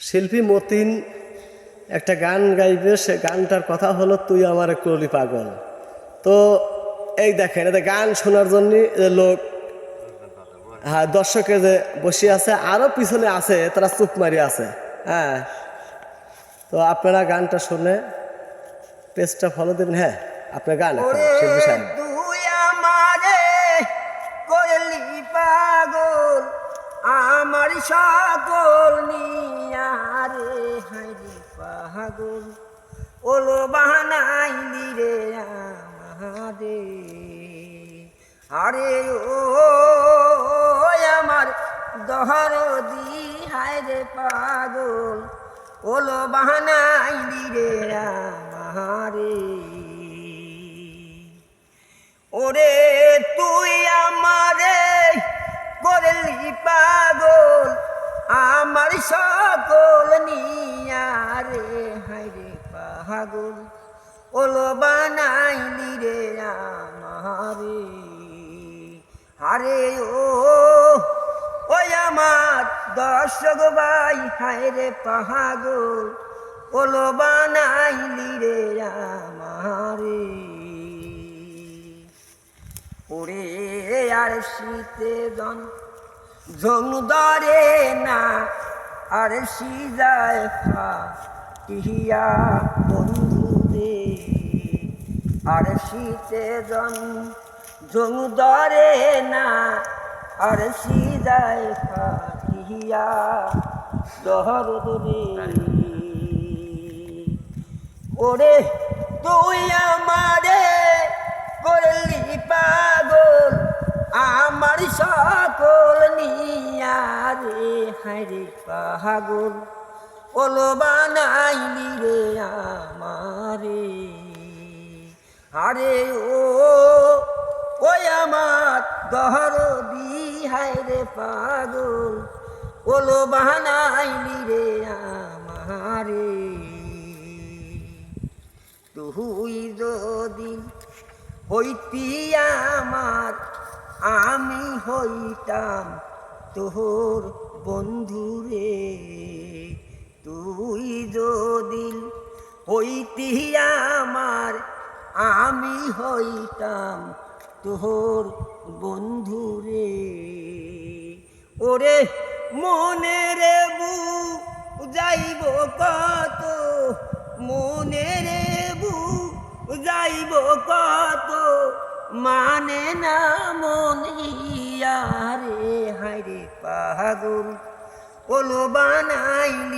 শিল্পী মতিন একটা গান গাইবে, সে গানটার কথা হলো, তুই আমার কলি পাগল। তো এই দেখেন এটা গান শোনার জন্য লোক হ্যাঁ দর্শকে যে বসে আছে আরও পিছনে আছে, তারা চুপ মারি আছে হ্যাঁ। তো আপনারা গানটা শুনে, পেজটা ফলো দেবেন হ্যাঁ আপনার গান শিল্পী সাহেব। সকল নিয়ারে হাইরে পাগল। ওলো বাহানাইলি রে আমারে আরে ও আমার দহর দি হাইরে পাগল। ওলো বাহানাইলি রে আমারে ওরে তুই আমারে করলি পাগল। সকল নিয়ারে হাইরে পাগল। ওলো বানাইলি রে আমারে। আরে ও, ওই আমার দর্শক ভাই হাইরে পাগল। ওলো বানাইলি রে আমারে। ওরে আর শীতে জন জমুদারে না আর সিজায় খা টিহিয়া বন্ধু রে আর শীতে জন জমুদারে না, আর সিজায় টিহিয়া দহর রে ওরে তুই আমারে করলি পাগল, আমার সকল নিয়ারে হাইরে পাগল ওলো বানাইলি রে আমারে। আরে ও, ওই আমার দহর দি হাইরে পাগল ওলো বানাইলি রে আমারে। তুই যদি হইতি আমার, আমি হইতাম তোর বন্ধুরে, তুই যদি হইতি আমার, আমি হইতাম তোর বন্ধুরে। ওরে মনে রে বু যাইব কত মনে রে বু যাইব কত মানে না মনিয়ারে হাইরে পাগল ওলো বানাইলি